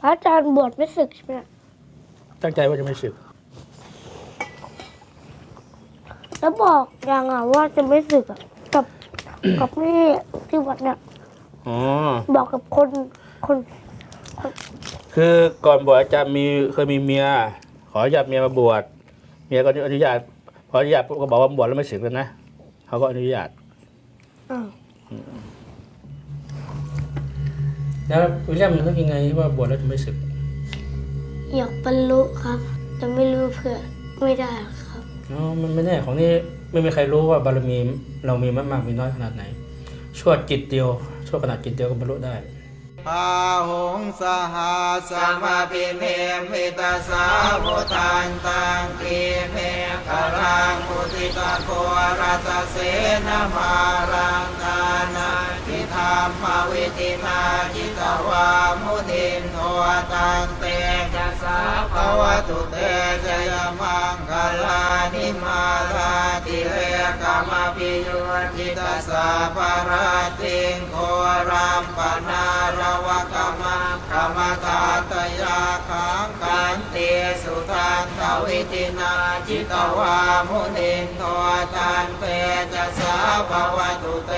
พระอาจารย์บวชไม่ศึกใช่ไหมตั้งใจว่าจะไม่สึก แล้วบอกยังอะว่าจะไม่ศึกอะกับ กับนี่ที่วัดเนี่ยอ๋อ บอกกับคนคนคือก่อนบวชอาจารย์มีเคยมีเมีย ขออนุญาตเมียมาบวช เมียก็อนุญาตพออนุญาตปุ๊บก็บอกว่าบวชแล้วไม่สึกแล้วนะเขาก็อนุญาตอ้าว แล้ววิลเลียมนึกยังไงว่าบวชแล้วจะไม่สึก อยากบรรลุครับ แต่ไม่รู้เพื่อไม่ได้ครับอ๋อมันไม่แน่ของนี่ไม่มีใครรู้ว่าบารมีเรามีมากมากมีน้อยขนาดไหน ชั่วจิตเดียว ชั่วขนาดจิตเดียวก็บรรลุได้พาหงสหาสมาพิเมมิตาสาวุทันตังกีเมฆรังมุติตาโครัสเสนมารังกานา ทิธรรมวิตินาจิตวามุตินโทตังเตจัสสาภวตุเตจยมังคลานิมาลาติเลกามปิโยจิตสาปาราติงโครัมปนารวกรรมกรรมตาตยาขังกันเตสุทันตวิตินาจิตวามุนินโทตันเตจะสาภวตุเต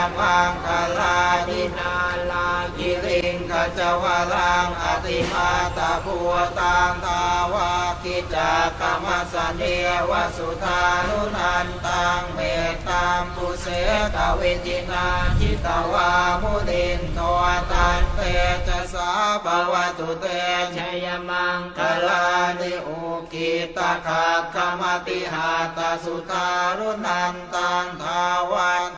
จยมังคลานินาลากิริงขจวลังอติมาตาภูตังทาวาคิจากรรมสเนวสุธานุนันตังเมตตังปุเสกวิจินาจิตวามุนินโทตันเตจะสาภวตุเตชยมังคลานิอุกิตาคาคมติหาตสุธารุนันตังทาวัน